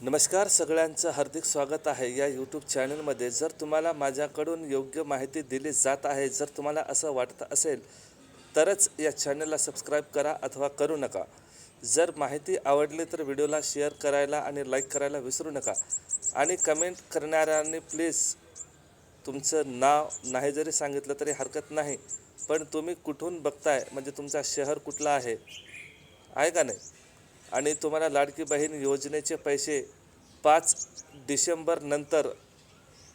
नमस्कार सगळ्यांचं हार्दिक स्वागत आहे या यूट्यूब चॅनलमध्ये जर तुम्हाला माझ्याकडून योग्य माहिती दिली जात आहे जर तुम्हाला असं वाटत असेल तरच या चॅनलला सबस्क्राईब करा अथवा करू नका. जर माहिती आवडली तर व्हिडिओला शेअर करायला आणि लाईक करायला विसरू नका. आणि कमेंट करणाऱ्यांनी प्लीज तुमचं नाव नाही जरी सांगितलं तरी हरकत नाही पण तुम्ही कुठून बघताय म्हणजे तुमचा शहर कुठला आहे आहे का नाही? आणि तुम्हाला लाडकी बहीण योजनेचे पैसे पाच डिसेंबरनंतर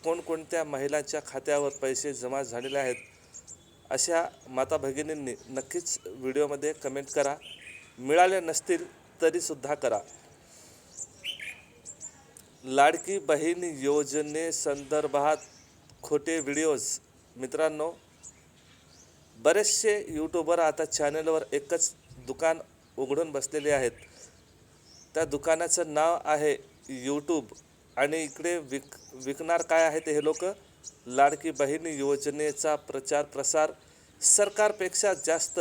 कोणकोणत्या महिलांच्या खात्यावर पैसे जमा झालेले आहेत अशा माता भगिनींनी नक्कीच व्हिडिओमध्ये कमेंट करा. मिळाले नसतील तरीसुद्धा करा. लाडकी बहीण योजनेसंदर्भात खोटे व्हिडिओज. मित्रांनो बरेचसे यूट्यूबर आता चॅनलवर एकच दुकान उघडून बसलेले आहेत. त्या दुकानाचं नाव आहे यूट्यूब आणि इकडे विक विकणार काय आहे ते हे लोक? लाडकी बहीण योजनेचा प्रचार प्रसार. सरकारपेक्षा जास्त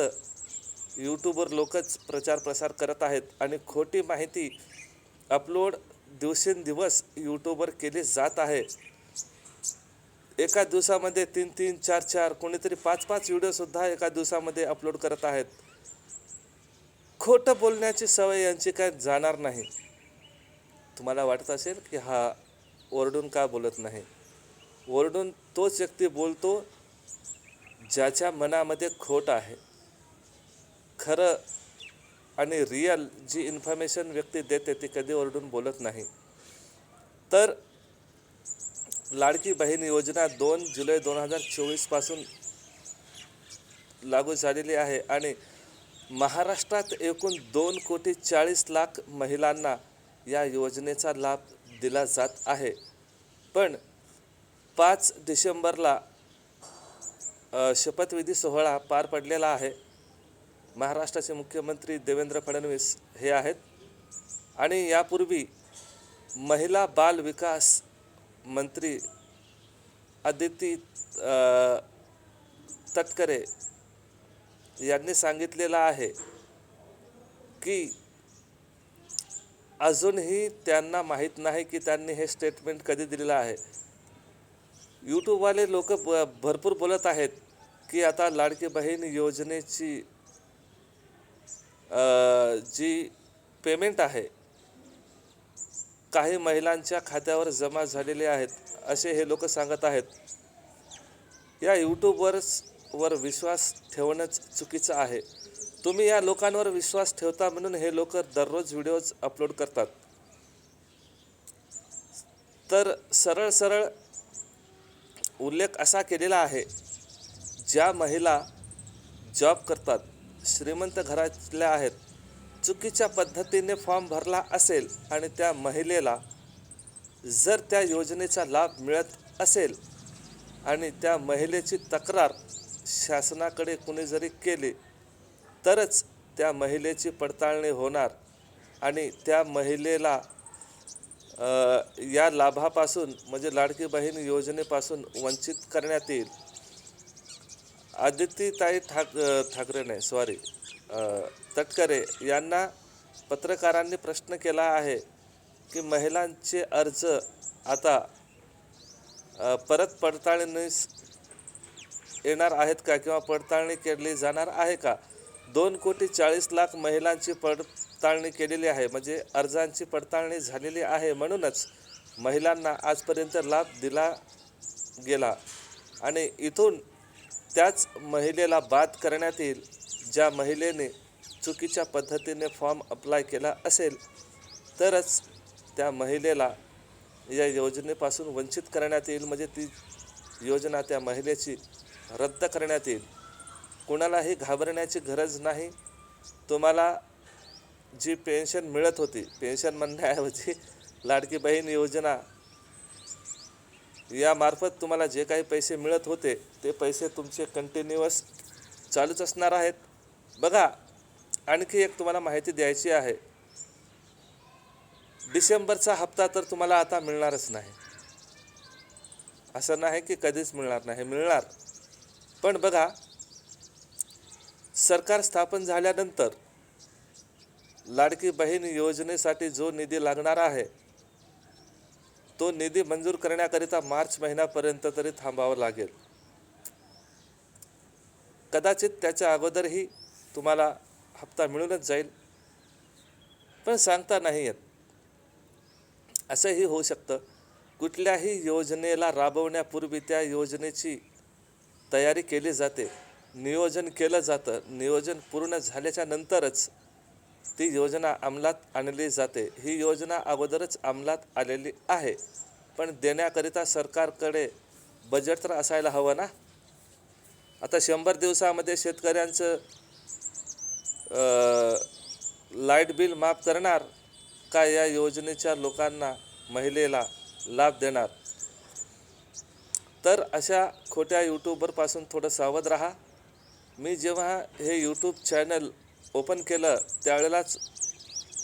यूट्यूबवर लोकच प्रचार प्रसार करत आहेत. आणि खोटी माहिती अपलोड दिवसेंदिवस यूट्यूबवर केली जात आहे. एका दिवसामध्ये तीन तीन चार चार कोणीतरी पाच पाच व्हिडिओसुद्धा एका दिवसामध्ये अपलोड करत आहेत. खोटं बोलण्याची सवय यांची काय जाणार नाही. तुम्हाला वाटत असेल की हा ओरडून का बोलत नाही? ओरडून तोच व्यक्ती बोलतो ज्याच्या मनामध्ये खोट आहे. खरं आणि रिअल जी इन्फॉर्मेशन व्यक्ती देते ती कधी ओरडून बोलत नाही. तर लाडकी बहीण योजना दोन जुलै दोन हजार चोवीसपासून लागू झालेली आहे आणि महाराष्ट्रात एकूण दोन कोटी चाळीस लाख महिलांना या योजनेचा लाभ दिला जात आहे. पण पाच डिसेंबरला शपथविधी सोहळा पार पडलेला आहे. महाराष्ट्राचे मुख्यमंत्री देवेंद्र फडणवीस हे आहेत. आणि यापूर्वी महिला बाल विकास मंत्री अदिती तटकरे यांनी सांगितलेलं आहे की अजूनही त्यांना माहीत नाही की त्यांनी हे स्टेटमेंट कधी दिलेलं आहे. यूट्यूबवाले लोक ब भरपूर बोलत आहेत की आता लाडकी बहीण योजनेची जी पेमेंट आहे काही महिलांच्या खात्यावर जमा झालेले आहेत असे हे लोक सांगत आहेत. या यूट्यूबवर वर विश्वास ठेवणंच चुकीचं आहे. तुम्ही या लोकांवर विश्वास ठेवता म्हणून हे लोक दररोज व्हिडिओज अपलोड करतात. तर सरळ सरळ उल्लेख असा केलेला आहे ज्या महिला जॉब करतात श्रीमंत घरातल्या आहेत चुकीच्या पद्धतीने फॉर्म भरला असेल आणि त्या महिलेला जर त्या योजनेचा लाभ मिळत असेल आणि त्या महिलेची तक्रार शासनाकडे कुणी जरी केली तरच त्या महिलेची पडताळणी होणार. आणि त्या महिलेला या लाभापासून म्हणजे लाडकी बहीण योजनेपासून वंचित करण्यात येईल. आदित्यताई ठाक ठाकरे नाही सॉरी तटकरे यांना पत्रकारांनी प्रश्न केला आहे की महिलांचे अर्ज आता परत पडताळणीस येणार आहेत का किंवा पडताळणी केली जाणार आहे का? दोन कोटी चाळीस लाख महिलांची पडताळणी केलेली आहे म्हणजे अर्जांची पडताळणी झालेली आहे म्हणूनच महिलांना आजपर्यंत लाभ दिला गेला. आणि इथून त्याच महिलेला बाद करण्यात येईल ज्या महिलेने चुकीच्या पद्धतीने फॉर्म अप्लाय केला असेल तरच त्या महिलेला या योजनेपासून वंचित करण्यात येईल. म्हणजे ती योजना त्या महिलेची रद्द करण्यात येईल. कुणालाही घाबरण्याची गरज नाही. तुम्हाला जी पेन्शन मिळत होती पेन्शन म्हणण्याऐवजी लाडकी बहीण योजना यामार्फत तुम्हाला जे काही पैसे मिळत होते ते पैसे तुमचे कंटिन्युअस चालूच असणार आहेत. बघा आणखी एक तुम्हाला माहिती द्यायची आहे. डिसेंबरचा हप्ता तर तुम्हाला आता मिळणारच नाही. असं नाही की कधीच मिळणार नाही मिळणार. पण बघा सरकार स्थापन झाल्यानंतर लाडकी बहीण योजनेसाठी जो निधी लागणार आहे तो निधी मंजूर करण्याकरिता मार्च महिन्यापर्यंत तरी थांबावं लागेल. कदाचित त्याच्या अगोदरही तुम्हाला हप्ता मिळूनच जाईल पण सांगता नाही येत. असंही होऊ शकतं. कुठल्याही योजनेला राबवण्यापूर्वी त्या योजनेची तयारी केली जाते. नियोजन केलं जातं. नियोजन पूर्ण झाल्याच्या नंतरच ती योजना अंमलात आणली जाते. ही योजना अगोदरच अंमलात आलेली आहे. पण देण्याकरिता सरकारकडे बजेट तर असायला हवं ना? आता शंभर दिवसामध्ये शेतकऱ्यांचं लाइट बिल माफ करणार का या योजनेच्या लोकांना महिलेला लाभ देणार? तर अशा खोट्या यूट्यूबरपासून थोडं सावध राहा. मी जेव्हा हे यूट्यूब चॅनल ओपन केलं त्यावेळेलाच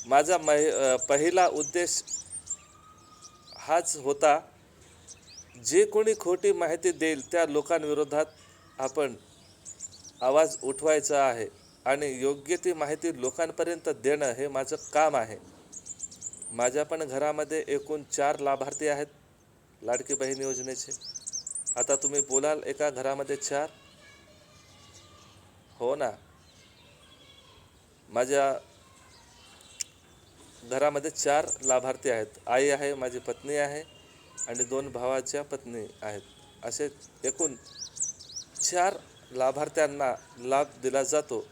माझा महि पहिला उद्देश हाच होता जे कोणी खोटी माहिती देईल त्या लोकांविरोधात आपण आवाज उठवायचा आहे आणि योग्य ती माहिती लोकांपर्यंत देणं हे माझं काम आहे. माझ्या पण घरामध्ये एकूण चार लाभार्थी आहेत लाडकी बहीण योजनेचे. आता तुम्ही बोलाल एका घरामध्ये चार? हो ना. माझ्या घरामध्ये चार लाभार्थी आहेत. आई आहे माझी पत्नी आहे आणि दोन भावाच्या पत्नी आहेत. असे एकूण चार लाभार्थ्यांना लाभ दिला जातो.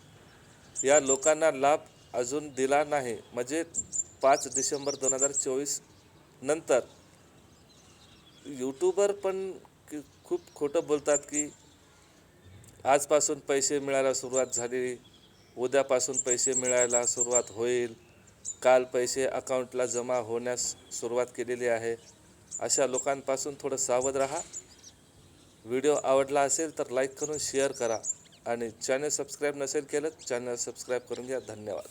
या लोकांना लाभ अजून दिला नाही. म्हणजे पाच डिसेंबर दोन हजार चोवीस नंतर यूट्यूबर पण की- खूप खोटं बोलतात की आजपासून पैसे मिळायला सुरुवात झाली उद्यापासून पैसे मिळायला सुरुवात होईल काल पैसे अकाउंटला जमा होण्यास सुरुवात केलेली आहे. अशा लोकांपासून थोडं सावध राहा. व्हिडिओ आवडला असेल तर लाईक करून शेअर करा आणि चॅनल सबस्क्राईब नसेल केलं चॅनल सबस्क्राईब करून घ्या. धन्यवाद.